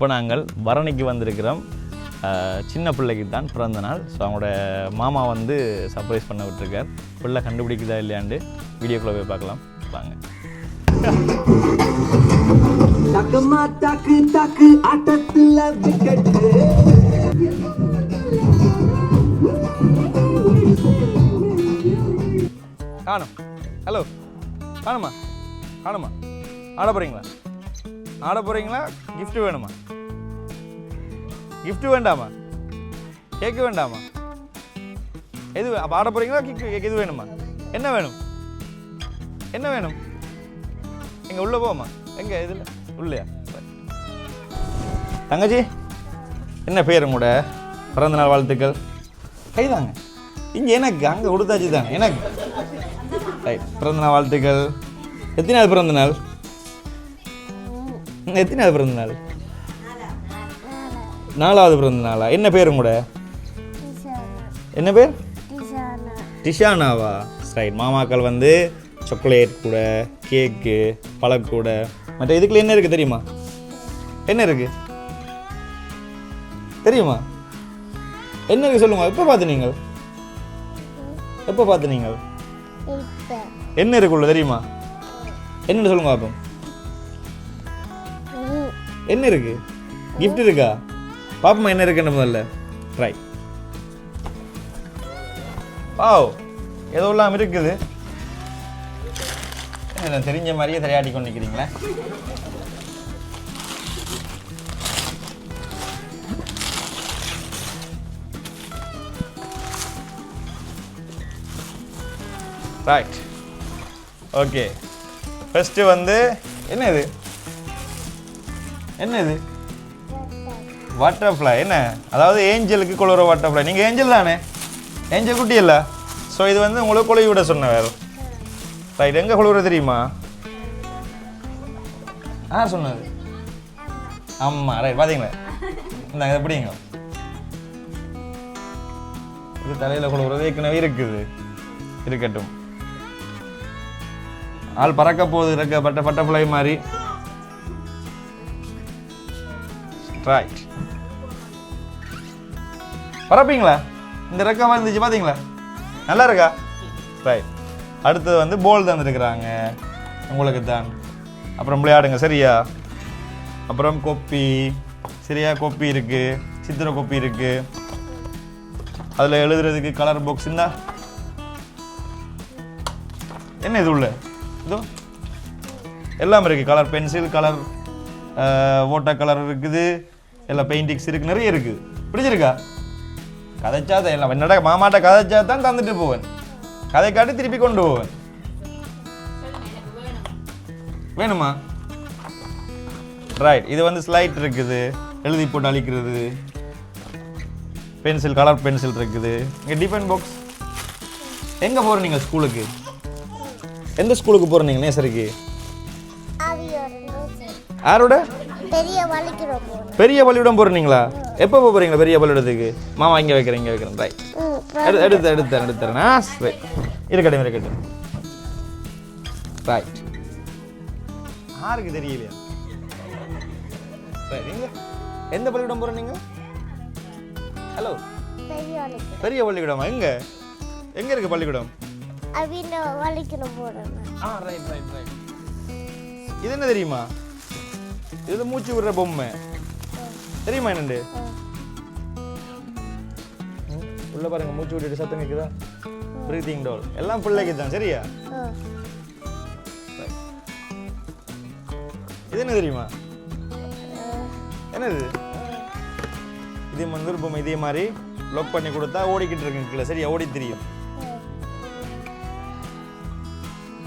இப்போ நாங்கள் பரணிக்கு வந்திருக்கிறோம். சின்ன பிள்ளைக்கு தான் பிறந்த நாள். ஸோ அவங்களோட மாமா வந்து சர்ப்ரைஸ் பண்ண விட்டுருக்கார். பிள்ளை கண்டுபிடிக்குதா இல்லையாண்டு வீடியோக்குள்ளே போய் பார்க்கலாம். வாங்க. தக்கமா தாக்கு தாக்கு ஆட்டத்துல விக்கெட்டு. காணும். ஹலோ காணுமா? காணுமா? ஆட போகிறீங்களா ஆட போகிறீங்களா கிஃப்ட்டு வேணுமா? கிஃப்ட்டு வேண்டாமா? கேக்கு வேண்டாமா? எது அப்போ ஆட போகிறீங்களா கேக் எது வேணுமா? என்ன வேணும்? என்ன வேணும்? எங்கே உள்ளே போமா எங்கே இதில்? உள்ளையா? தங்கச்சி என்ன பேர் உங்களோட பிறந்தநாள் வாழ்த்துக்கள். கைதாங்க இங்கே எனக்கு அங்கே கொடுத்தாச்சு தாங்க எனக்கு. ரைட் பிறந்தநாள் வாழ்த்துக்கள். எத்தனை நாள் பிறந்தநாள் நாள் ம், எத்தனை நாள் பிறந்த நாள் நாலாவது பிறந்த நாளா என்ன பேர் உங்களோட? என்ன பேர்? டிஷானாவா? ரைட் மாமாக்கள் வந்து சாக்லேட் கூட கேக்கு பழக்கூட மற்ற இதுக்குள்ள என்ன இருக்குது தெரியுமா? என்ன இருக்கு? தெரியுமா? என்ன இருக்கு சொல்லுங்க எப்போ பார்த்து நீங்கள்? எப்போ பார்த்து நீங்கள்? என்ன இருக்குள்ள தெரியுமா? என்னன்னு சொல்லுங்க பாப்போம் என்ன இருக்கு? கிஃப்ட் இருக்கா? பாப்பமா என்ன இருக்குன்னு முதல்ல? ட்ரை வாவ் ஏதோ எல்லாம் இருக்குது. என்ன தெரிஞ்ச மாதிரியே திரையாடி கொண்டு நிற்கிறீங்களே ரைட் ஓகே ஃபஸ்ட்டு வந்து என்ன இது என்ன இது பட்டர்ஃப்ளை என்ன? அதாவது ஏஞ்சலுக்கு குளிர வாட்டர்ஃப்ளை நீங்கள் ஏஞ்சல் தானே? ஏஞ்சல் குட்டி இல்லை? ஸோ இது வந்து உங்களுக்கு குழி விட சொன்ன வேறு ரைட் எங்கே குளிர தெரியுமா? ஆ சொன்னது? ஆமாம் ரைட் பார்த்தீங்களா இந்தாங்க இதை பிடிங்க. இது தலையில் குளிர்றது ஏற்கனவே இருக்குது. இருக்கட்டும். ஆள் பறக்க போகுது இருக்க பட்ட பட்டர்ஃப்ளை மாதிரி. ரைட் பறப்பீங்களா இந்த ரெக்கம் இருந்துச்சு பார்த்தீங்களா நல்லா இருக்கா? ரைட் அடுத்தது வந்து போல் தந்துருக்குறாங்க. உங்களுக்கு தான். அப்புறம் விளையாடுங்க சரியா? அப்புறம் கொப்பி. சரியா கொப்பி இருக்குது சித்திர கொப்பி இருக்குது அதில் எழுதுறதுக்கு கலர் பாக்ஸ் இருந்தா என்ன இது உள்ள? இதோ. எல்லாம் இருக்குது கலர் பென்சில் கலர் ஓட்டோ கலர் இருக்குது. எல்லாம் பெயிண்டிங்ஸ் இருக்கு நிறைய இருக்குது பிடிச்சிருக்கா கதைச்சா தான் எல்லாம் என்னடா மாமாட்ட கதைச்சா தான் தந்துட்டு போவேன். கதை காட்டி திருப்பி கொண்டு போவேன். வேணுமா? ரைட் இது வந்து ஸ்லைட் இருக்குது. எழுதி போட்டு அழிக்கிறது. பென்சில் கலர் பென்சில் இருக்குது. இங்கே டிஃபன் பாக்ஸ் எங்கே போகிறீங்க ஸ்கூலுக்கு எந்த ஸ்கூலுக்கு போகிறீங்க நேசரிக்கு? யாரோட? பெரிய பள்ளிக்கூடம் போகிறீங்களா எப்போ போகிறீங்களா பெரிய பள்ளிக்கூடத்துக்கு மாமா இங்கே வைக்கிறேன் இங்கே வைக்கிறேன். ரைட் எடு எடுத்து எடுத்தேன் எடுத்துறேன் ரைட் இருக்கட்டும் இருக்கட்டும். ரைட் யாருக்கு தெரியலையா? எந்த பள்ளிக்கூடம் போகிறோம் நீங்கள் ஹலோ பெரிய பள்ளிக்கூடமா எங்கே? எங்கே இருக்குது பள்ளிக்கூடம்? அவங்க வலிக்கிறோம் போடணும் ஆ ரைட் ரைட் ரைட் இது என்ன தெரியுமா? இது மூச்சு விடுற பொம்மை. தெரியுமா என்னண்டு? உள்ள பாருங்க மூச்சு விட்டுட்டு சத்தம் கேக்குதா? பிரீத்திங் டோல் எல்லாம் பிள்ளைக்கு தான் சரியா? இது என்ன தெரியுமா? என்னது? இதே மந்தூர் பொம்மை இதே மாதிரி லொக் பண்ணி கொடுத்தா ஓடிக்கிட்டு இருக்குங்களா சரியா? ஓடி தெரியும்.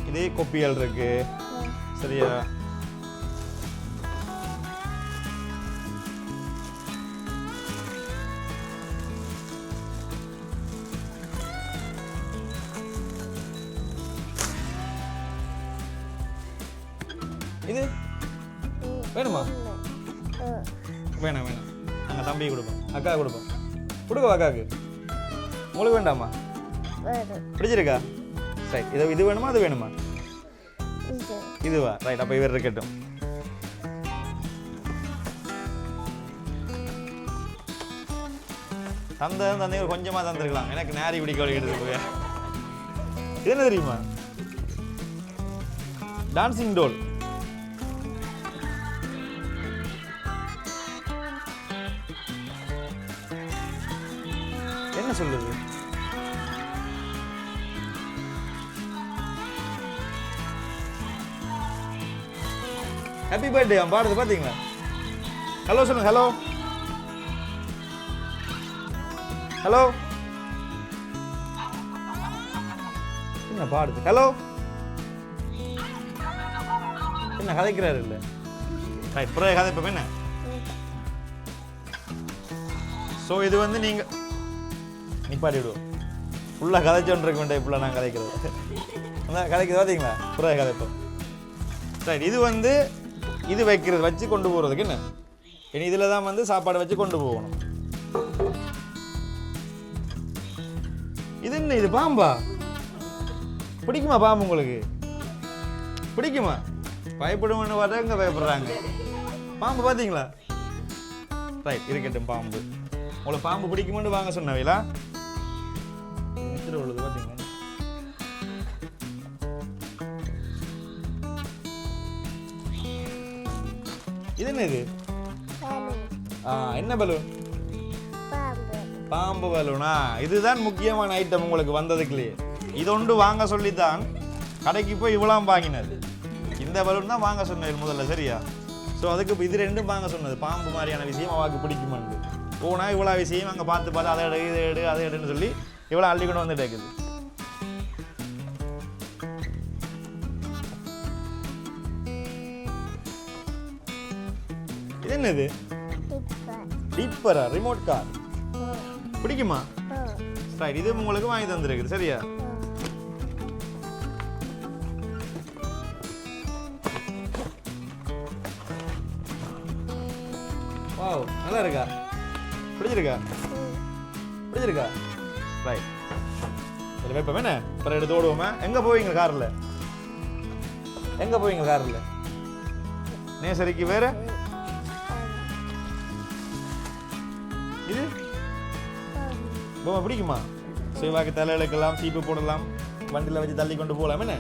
இதே கொப்பியல் இருக்கு சரியா? வேணுமா? வேணாம் வேணாம். நாங்கள் தம்பி கொடுப்போம். அக்கா கொடுப்போம். கொடுக்கவா அக்காவுக்கு? உங்களுக்கு வேண்டாமா? பிடிச்சிருக்கா? சரி இது இது வேணுமா அது வேணுமா? இதுவா? ரைட் அப்போ இவர் இருக்கட்டும். தந்தை தந்தைங்க கொஞ்சமாக தந்துருக்கலாம். எனக்கு நேரி பிடிக்க வழிகிட்டு இது என்ன தெரியுமா? டான்சிங் டோல் என்ன சொல்லுது ஹாப்பி பர்த்டே அவன் பாடுறது பார்த்தீங்களா ஹலோ சொல்லுங்க ஹலோ ஹலோ என்ன பாடுது? ஹலோ என்ன கதைக்கிறாரு இல்லை? ரைட் பிறகு கதை என்ன? ஸோ இது வந்து நீங்கள் நிப்பாட்டி விடுவோம் ஃபுல்லாக கதைச்சோன்றிருக்க வேண்டிய இப்படிலாம் நான் கதைக்கிறது. அதான் கதைக்கிறது பார்த்தீங்களா பிறகு கதைப்போம் ரைட் இது வந்து இது வைக்கிறது வச்சு கொண்டு போகிறதுக்கு என்ன? இனி இதில் தான் வந்து சாப்பாடு வச்சு கொண்டு போகணும். இது என்ன இது பாம்பா? பிடிக்குமா பாம்பு உங்களுக்கு? பிடிக்குமா? பயப்படுமென்னு வரவங்க பயப்படுறாங்க. பாம்பு பார்த்தீங்களா ரைட் இருக்கட்டும் பாம்பு. உங்களுக்கு பாம்பு பிடிக்குமென்னு வாங்க சொன்னவைங்களா நித்திர உள்ளது பார்த்தீங்களா இது என்ன இது பலூன் ஆ என்ன பலூன்? பாம்பு. பலூனா? இதுதான் முக்கியமான ஐட்டம் உங்களுக்கு வந்ததுக்குள்ளேயே. இது ஒன்று வாங்க சொல்லித்தான் கடைக்கு போய் இவ்வளோ வாங்கினது. இந்த பலூன் தான் வாங்க சொன்னது முதல்ல சரியா? ஸோ அதுக்கு இது ரெண்டும் வாங்க சொன்னது. பாம்பு மாதிரியான விஷயம் அவாக்கு பிடிக்குமான்னு போனால் இவ்வளோ விஷயம் அங்கே பார்த்து பார்த்து அதை எடு இதை எடு அதை எடுன்னு சொல்லி இவ்வளோ அள்ளி கொண்டு வந்துட்டு இருக்குது இது என்னது? டிப்பரா ரிமோட் கார் பிடிக்குமா? ரைட் இது உங்களுக்கு வாங்கி தந்துருக்குது சரியா? வாவ் நல்லா இருக்கா? பிடிச்சிருக்கா? பிடிச்சிருக்கா? ரைட் இதில் வைப்போம் என்ன? அப்புறம் எடுத்து ஓடுவோமா? எங்கே போவீங்க காரில்? எங்கே போவீங்க காரில்? நேசரிக்கு வேற? இது? பொம்மை பிடிக்குமா? சிவாக்கு தலையிலுக்கெல்லாம் சீப்பு போடலாம். வண்டியில் வச்சு தள்ளி கொண்டு போகலாம் என்ன.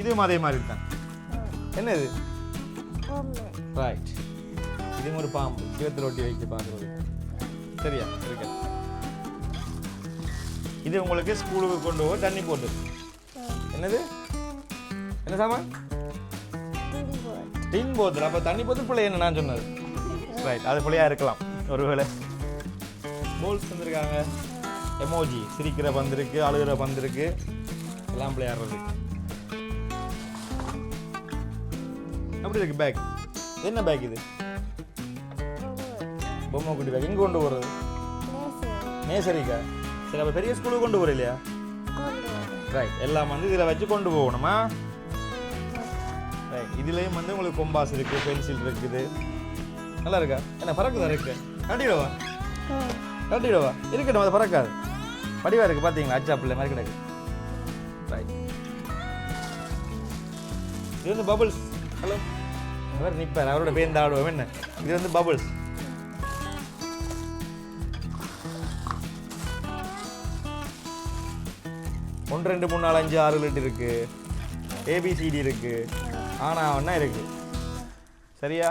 இதுவும் அதே மாதிரி தான் என்ன இது? ரைட் இதுவும் ஒரு பாம்பு. சிவத்தில் ஒட்டி வைக்க பார்க்குறது. சரியா? இருக்க. இது உங்களுக்கு ஸ்கூலுக்கு கொண்டு போக தண்ணி போட்டு. என்னது? என்ன சாமான்? டின் போத்தல் அப்போ தண்ணி போத்தல் பிள்ளை என்ன நான் சொன்னது? ரைட் அது பிள்ளையாக இருக்கலாம். ஒருவேளை. போல்ஸ் வந்திருக்காங்க எமோஜி சிரிக்கிற பந்திருக்கு அழுகிற பந்திருக்கு. எல்லாம் விளையாடுறது அப்படி இருக்கு பேக் என்ன பேக் இது? பொம்மை குட்டி பேக் எங்கே கொண்டு போகிறது நேசரிக்கா சரி அப்போ பெரிய ஸ்கூலுக்கு கொண்டு போகிற இல்லையா? ரைட் எல்லாம் வந்து இதில் வச்சு கொண்டு போகணுமா? ரைட் இதுலேயும் வந்து உங்களுக்கு கொம்பாஸ் இருக்குது பென்சில் இருக்குது. நல்லா இருக்கா? என்ன பறக்குதா இருக்கு? காட்டிடுவா? காட்டிடுவா? இருக்கட்டும் அது பறக்காது. படிவா இருக்குது பார்த்தீங்களா அச்சா பிள்ளை மாதிரி கிடக்கு. ரைட் இது வந்து பபுள்ஸ் ஹலோ அவர் நிற்பார் அவரோட பேருந்து ஆடுவோம். என்ன? இது வந்து பபுள்ஸ் ஒன்று ரெண்டு மூணு நாலு அஞ்சு ஆறு லிட்டு இருக்குது ஏபிசிடி இருக்குது ஆனால் ஒன்றா இருக்குது சரியா?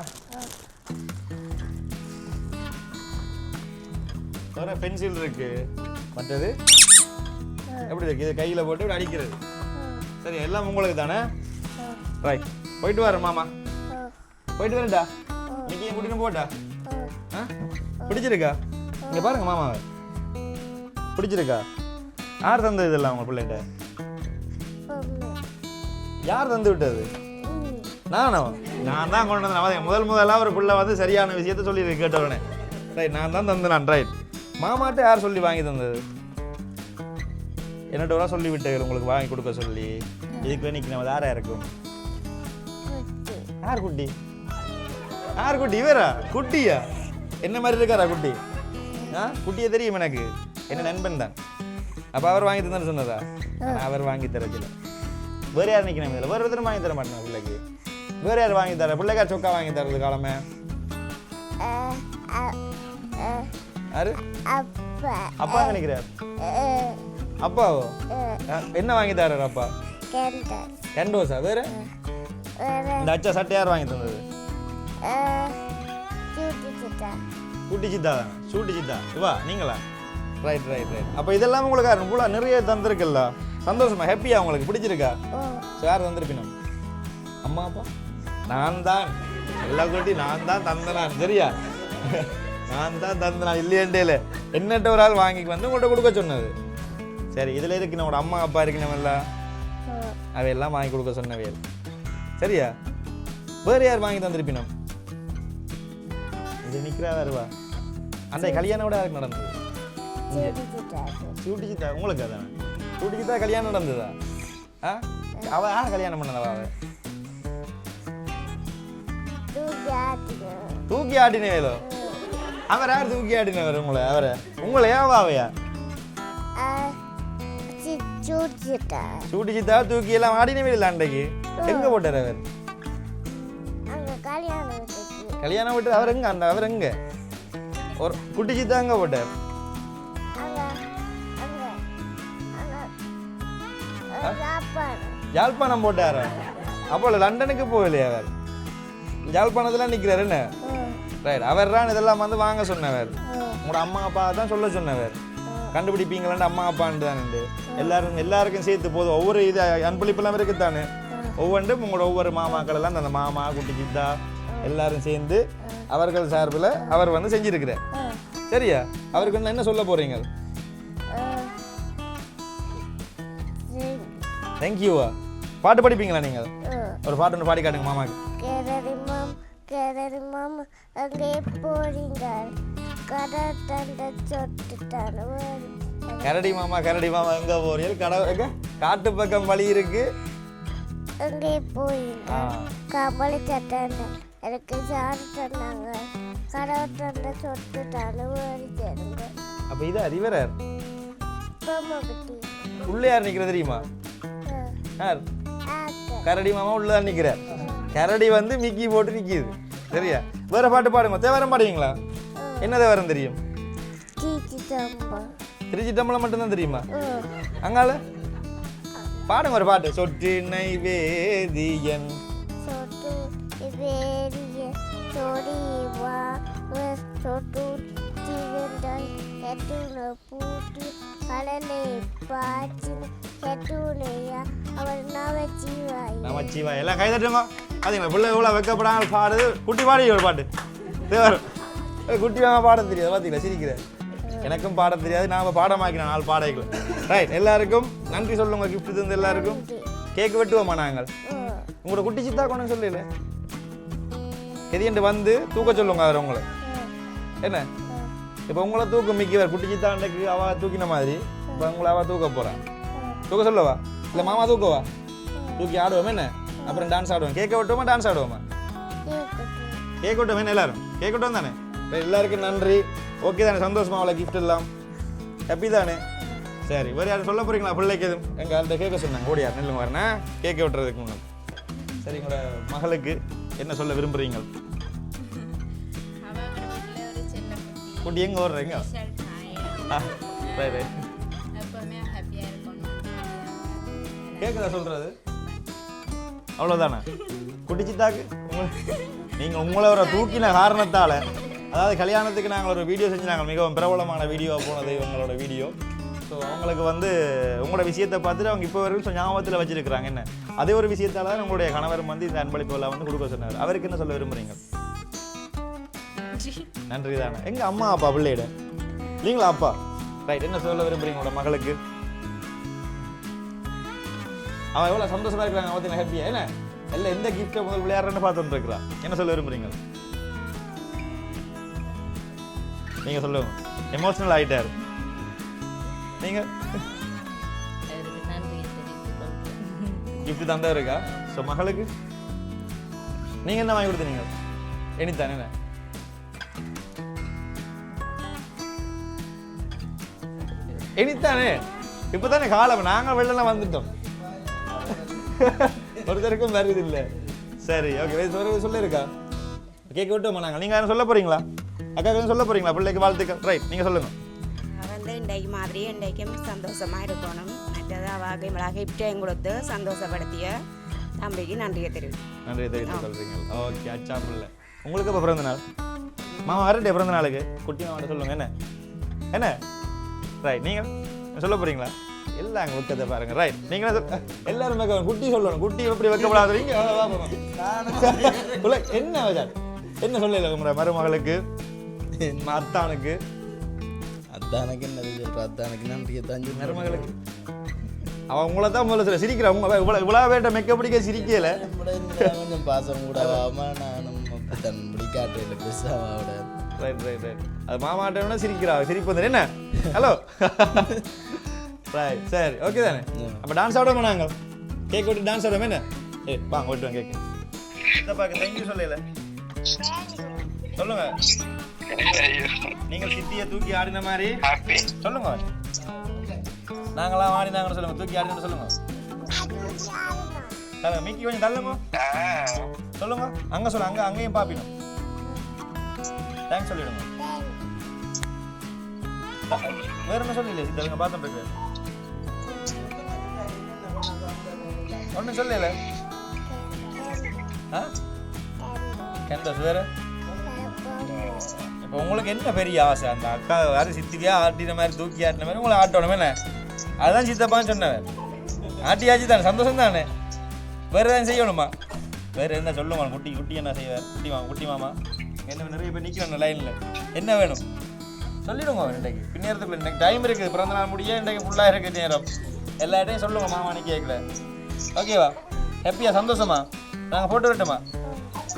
வேற பென்சில் இருக்கு. மற்றது? எப்படி இருக்கு? இது கையில் போட்டு இப்படி அடிக்கிறது. சரி எல்லாம் உங்களுக்கு தானே? ரைட் போயிட்டு வரேன் மாமா. போயிட்டு வரேன்டா. இன்னைக்கு கூட்டின்னு போட்டா? ஆ? பிடிச்சிருக்கா? இங்கே பாருங்க மாமாவை. பிடிச்சிருக்கா? யார் தந்தது இதெல்லாம் உங்க பிள்ளைகிட்ட? யார் தந்து விட்டது? நானும் நானோ? நான் தான் கொண்டு வந்தேன். அவன் முதல் முதலாக ஒரு பிள்ளை வந்து சரியான விஷயத்த சொல்லி கேட்டவனே ரைட் நான் தான் தந்தேன். ரைட் மாமாட்ட யார் சொல்லி வாங்கி தந்தது? என்னட்ட ஒரு சொல்லி விட்டேன் உங்களுக்கு வாங்கி கொடுக்க சொல்லி? இதுக்கு இன்னைக்கு நம்ம யாரா இருக்கும்? யார் குட்டி? யார் குட்டி? இவரா? குட்டியா? என்ன மாதிரி இருக்காரா குட்டி? ஆ? குட்டியே தெரியும் எனக்கு. என்ன நண்பன் தான்? அப்போ அவர் வாங்கி தந்தான்னு சொன்னதா? அவர் வாங்கி தரச்சில்ல வேறு யார் நிற்கணும் இதில் வேறு ஒருத்தரும் வாங்கி தர மாட்டேன் பிள்ளைக்கு. வேறு யார் வாங்கி தர? பிள்ளைக்கார் சொக்கா வாங்கி தரது காலமே. யாரு? அப்பா. நினைக்கிறார் அப்பாவோ? என்ன வாங்கி தராரு அப்பா? கேண்டல் ரெண்டோஸா வேற? இந்த அச்சா சட்டை யார் வாங்கி தந்தது? சூட்டு சித்தா. கூட்டி சித்தா? தானே சூட்டி சித்தா. இவா நீங்களா? ரைட் ரைட் ரைட் அப்போ இதெல்லாம் உங்களுக்கு ஃபுல்லாக நிறைய தந்திருக்குல்ல? சந்தோஷமா? ஹாப்பியா உங்களுக்கு? பிடிச்சிருக்கா? யார் தந்திருப்பினும் அம்மா அப்பா? நான் தான். எல்லா கூட்டி நான் தான் தந்தனான். சரியா? நான் தான் தந்தனான். இல்லையண்டேல என்னட்ட ஒரு ஆள் வாங்கி வந்து உங்கள்கிட்ட கொடுக்க சொன்னது. சரி இதில் இருக்கு நம்மளோட அம்மா அப்பா இருக்கணும்ல அவையெல்லாம் வாங்கி கொடுக்க சொன்னவையல். சரியா? வேறு யார் வாங்கி தந்திருப்பினோம்? இது நிற்கிறா வருவா அந்த கல்யாணம் கூட யாருக்கு நடந்தது. சூட்டு சித்தா சூட்டி சித்தா உங்களுக்கு அதானே சூட்டி சித்தா கல்யாணம் நடந்ததா ஆ அவ யார் கல்யாணம் பண்ணதவா அவ தூக்கி வேலோ அவர் யார் தூக்கி ஆடினவர் உங்களை அவரை உங்களை ஏன் அவையா அஹ், சி- சூட்டு சித்தா சூட்டி சித்தா தூக்கி எல்லாம் ஆடினவே இல்லை அன்றைக்கு எங்க போட்டார் அவர் கல்யாணம் விட்டு அவர் எங்க அந்த அவர் எங்க ஒரு குட்டி சித்தா எங்க போட்டார் யாழ்ப்பாணம் போட்டாரா? அப்போ லண்டனுக்கு போகலையா அவர்? யாழ்ப்பாணத்தில் நிற்கிறார் என்ன? ரைட் அவர் தான் இதெல்லாம் வந்து வாங்க சொன்னவர். உங்களோட அம்மா அப்பா தான் சொல்ல சொன்னவர். கண்டுபிடிப்பீங்களான்னு அம்மா அப்பான்னு தானே எல்லாரும் எல்லாருக்கும் சேர்த்து போதும். ஒவ்வொரு இது அன்பளிப்பெல்லாம் இருக்குத்தானே? ஒவ்வொன்றும் உங்களோட ஒவ்வொரு மாமாக்கள் எல்லாம் அந்த மாமா குட்டி சித்தா எல்லாரும் சேர்ந்து அவர்கள் சார்பில் அவர் வந்து செஞ்சிருக்கிறார். சரியா? அவருக்கு வந்து என்ன சொல்ல போறீங்க? தேங்க்யூவா பாட்டு படிப்பீங்களா நீங்கள் ஒரு பாட்டு ஒன்று பாடி காட்டுங்க மாமாக்கு. கேரரி மாம் அங்கே போறீங்க கடை தண்ட சொட்டுட்டான கரடி மாமா கரடி மாமா எங்க போறீங்க? கடை காட்டு பக்கம் வழி இருக்கு. அங்கே போறீங்க. கம்பளி சட்டான எனக்கு சாறு தந்தாங்க கடை தண்ட சொட்டுட்டான தருங்க அப்ப இது அறிவரர். உள்ள யார் நிக்கிறது தெரியுமா? யார்? கரடி மாமா உள்ள நிற்கிறார் கரடி வந்து மிக்கி போட்டு நிற்கிது சரியா? வேற பாட்டு பாடுங்க. தேவரம் பாடுவீங்களா? என்ன தேவரம் தெரியும்? திருச்சி தம்பளம் மட்டும்தான் தெரியுமா? அங்கால பாடுங்க ஒரு பாட்டு. சொட்டு நைவேதியன் சொட்டு வேறிய சொடி வா சொட்டு கெட்டுன பூட்டு கடலை பாய்ச்சின கெட்டுனையா அவர் நவச்சிவாய் நமச்சிவா எல்லாம் கை தட்டுங்க பாத்தீங்களா? பிள்ளை இவ்வளோ வைக்கப்படாமல் பாடுது. குட்டி பாடி ஒரு பாட்டு. தேவாரம் ஏய், குட்டி மாமா பாட தெரியாது பாத்தீங்களா? சிரிக்கிறேன் எனக்கும் பாட தெரியாது நாம பாடமாக்கின நாள் பாடைகள் ரைட் எல்லாருக்கும் நன்றி சொல்லுங்க gift தந்து எல்லாருக்கும். கேக் வெட்டுவோமா நாங்கள்? உங்களோட குட்டி சித்தா கொண்டு சொல்லல எதியண்டு வந்து தூக்க சொல்லுங்க அவர் உங்களை. என்ன? இப்போ உங்களை தூக்க மிக்கவர் குட்டி சித்தா அவள் தூக்கின மாதிரி இப்போ உங்களை அவள் தூக்க போகிறான் தூக்க சொல்லவா இல்லை மாமா தூக்கவா தூக்கி ஆடுவோம் என்ன அப்புறம் டான்ஸ் ஆடுவோம் கேட்க விட்டோமா டான்ஸ் ஆடுவோமா கேட்க விட்டோம் என்ன எல்லாரும் கேட்க விட்டோம் தானே எல்லாருக்கும் நன்றி ஓகே தானே சந்தோஷமா அவளை கிஃப்ட் எல்லாம் ஹாப்பி தானே சரி வேறு யாரும் சொல்ல போறீங்களா பிள்ளைக்கு எதுவும் எங்கள் அந்த கேட்க சொன்னாங்க ஓடியார் நெல்லுங்க வரேன் கேட்க விட்டுறதுக்கு முன்னாடி சரி உங்களோட மகளுக்கு என்ன சொல்ல விரும்புகிறீங்க எங்கே ஓடுறீங்க ரைட் எப்போவுமே ஹாப்பியாக இருக்கணும் கேட்குதா சொல்கிறது அவ்வளோதானே குட்டி சித்தாக்கு நீங்கள் உங்களை ஒரு தூக்கின காரணத்தால் அதாவது கல்யாணத்துக்கு நாங்கள் ஒரு வீடியோ செஞ்சு நாங்கள் மிகவும் பிரபலமான வீடியோ போனது இவங்களோட வீடியோ ஸோ அவங்களுக்கு வந்து உங்களோட விஷயத்தை பார்த்துட்டு அவங்க இப்போ வரைக்கும் ஞாபகத்தில் வச்சிருக்கிறாங்க என்ன அதே ஒரு விஷயத்தால தான் உங்களுடைய கணவர் வந்து இந்த அன்பளிப்புகளை வந்து கொடுக்க சொன்னார் அவருக்கு என்ன சொல்ல விரும்புறீங்க நன்றி. தானே எங்க அம்மா அப்பா பிள்ளையிட? இல்லைங்களா அப்பா? ரைட் என்ன சொல்ல விரும்புறீங்க உங்களோட மகளுக்கு? அவன் எவ்வளோ சந்தோஷமா இருக்கிறாங்க பார்த்தீங்கன்னா ஹாப்பியா? என்ன? எல்லாம் எந்த கிஃப்ட்டை முதல் விளையாடுறேன்னு பார்த்துட்டு இருக்கிறான் என்ன சொல்ல விரும்புறீங்க? நீங்க சொல்லுங்க எமோஷனல் ஆயிட்டாரு. நீங்க? நன்றி கிஃப்ட் தந்தா இருக்கா? ஸோ மகளுக்கு? நீங்க என்ன வாங்கி கொடுத்தீங்க? எனித்தானே என்ன எனித்தானே இப்பதானே காலம். நாங்க வெளில வந்துட்டோம். ஒருத்தருக்கும் வருது இல்ல. சரி ஓகே சொல்ல சொல்லிருக்கா? கேட்க விட்டோமா நாங்கள் நீங்க. யாரும் சொல்ல போறீங்களா? அக்கா கொஞ்சம் சொல்ல போறீங்களா? பிள்ளைக்கு வாழ்த்துக்கள். ரைட் நீங்க சொல்லுங்க. அவ வந்து இன்றைக்கு மாதிரி இன்றைக்கும் சந்தோஷமாக இருக்கணும். மற்றது அவள் இவளாக கிஃப்டையும் கொடுத்து சந்தோஷப்படுத்திய தம்பிக்கு நன்றியை தெரிவிக்கும் நன்றி தெரிவித்துக் கொள்றீங்க ஓகே அச்சா பிள்ளை. உங்களுக்கு இப்போ பிறந்த நாள்? மாமா வரட்டே பிறந்த நாளுக்கு. குட்டி மாமாட்ட சொல்லுங்க. என்ன? என்ன? ரைட் நீங்க? சொல்ல போறீங்களா? எல்லாம் அங்கே வைக்கத்தை பாருங்க. ரைட் நீங்க எல்லாரும் வைக்க குட்டி சொல்லணும். குட்டி எப்படி வைக்கப்படாது இங்க வா, வா, வா. உள்ள என்ன வச்சார் என்ன சொல்லல உங்க மருமகளுக்கு அத்தானுக்கு. அத்தானுக்கு என்னது சொல்ற அத்தானுக்கு நன்றியை தான் சொல்றேன். மருமகளுக்கு. அவன் உங்களை தான் முதல்ல சொல்ல. சிரிக்கிறா உங்க இவ்வளோ இவ்வளோ வேட்ட மெக்க பிடிக்க சிரிக்கல. கொஞ்சம் பாசம் கூட ஆகாம நானும் அப்படித்தான். முடிக்காட்டு பெருசாவோட ரைட் ரைட் ரைட் அது மாமாட்டோட சிரிக்கிறா சிரிப்பு வந்து என்ன? ஹலோ ரைட் சரி ஓகே தானே? அப்போ டான்ஸ் ஆட போனாங்க கேக் விட்டு டான்ஸ் ஆடாம என்ன? ஏ வாங்க விட்டுருவோம் கேக் சித்தப்பாக்கு தேங்க்யூ சொல்லல. சொல்லுங்க. நீங்கள் சித்தியை தூக்கி ஆடின மாதிரி. சொல்லுங்க. நாங்களாம் ஆடினாங்கன்னு சொல்லுங்க. தூக்கி ஆடினு சொல்லுங்க. மிக்கி கொஞ்சம் தள்ளுங்க. சொல்லுங்க. அங்க சொல்லுங்க அங்க அங்கேயும் பாப்பிடும் தேங்க்ஸ் சொல்லிடுங்க. வேற என்ன சொல்லல சித்தருங்க பார்த்துட்டு இருக்கு. ஒன்றும் சொல்லல. கேண்டஸ் வேற? இப்போ உங்களுக்கு என்ன பெரிய ஆசை? அந்த அக்கா வேறு சித்திக்கா ஆட்டின மாதிரி தூக்கி ஆட்டின மாதிரி உங்களை ஆட்டணும் என்ன? அதுதான் சித்தப்பான்னு சொன்னவன். ஆட்டியாச்சு தானே சந்தோஷம் தானே? வேற எதாவது செய்யணுமா? வேற என்ன சொல்லுமா? குட்டி குட்டி என்ன செய்வார் குட்டி மாமா குட்டி மாமா? என்ன நிறைய பேர் நிற்கிறோம் லைனில் என்ன வேணும்? சொல்லிடுங்க இன்றைக்கு. பின்னேறதுக்கு இன்னைக்கு டைம் இருக்குது. பிறந்த நாள் முடிய இன்றைக்கு ஃபுல்லாக இருக்குது நேரம். எல்லா இடத்தையும் சொல்லுங்க மாமா கேட்கல ஓகேவா ஹாப்பியா சந்தோஷமா? நாங்கள் போட்டு விட்டுமா?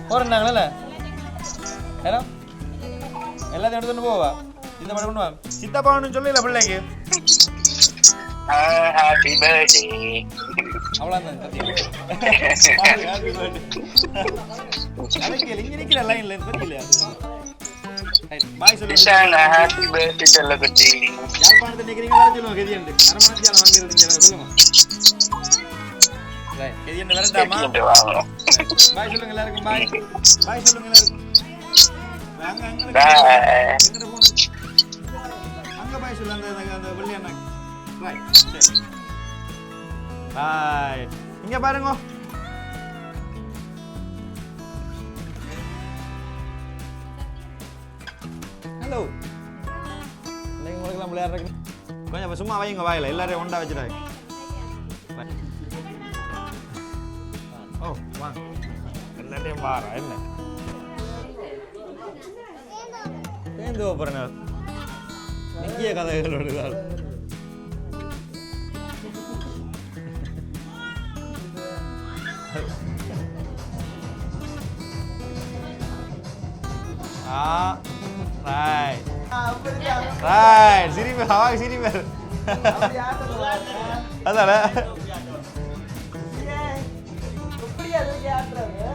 போகிறேன்னாங்களே ஏன்னா எல்லாத்தையும் எடுத்துட்டு போவா? இந்த மாதிரி பண்ணுவா சித்தப்பான்னு சொல்லல பிள்ளைக்கு. ஹாப்பி பர்த்டே பாய் சொல்லுங்க. சொல்லுங்க சொல்லுங்க சொல்லுங்க சொல்லுங்க அங்க பாய் சொல்லு அந்த வெள்ளி அண்ணா பாய் இங்க பாருங்க ஹலோ இன்னைக்கு உங்களுக்குலாம் விளையாடுறதுக்கு கொஞ்சம் சும்மா வைங்க வாயில எல்லாரையும் ஒண்டா வச்சுட்டாங்க ஓ வாங்க எல்லாத்தையும் வாரா என்ன சேர்ந்து போகிறேன் நிக்கிய கதைகளோடு தான் ஆ ரைட் ரைட் சிரிப்பு ஹவாக்கு சிரிப்பு அதானே எப்படி அது கேட்டுறது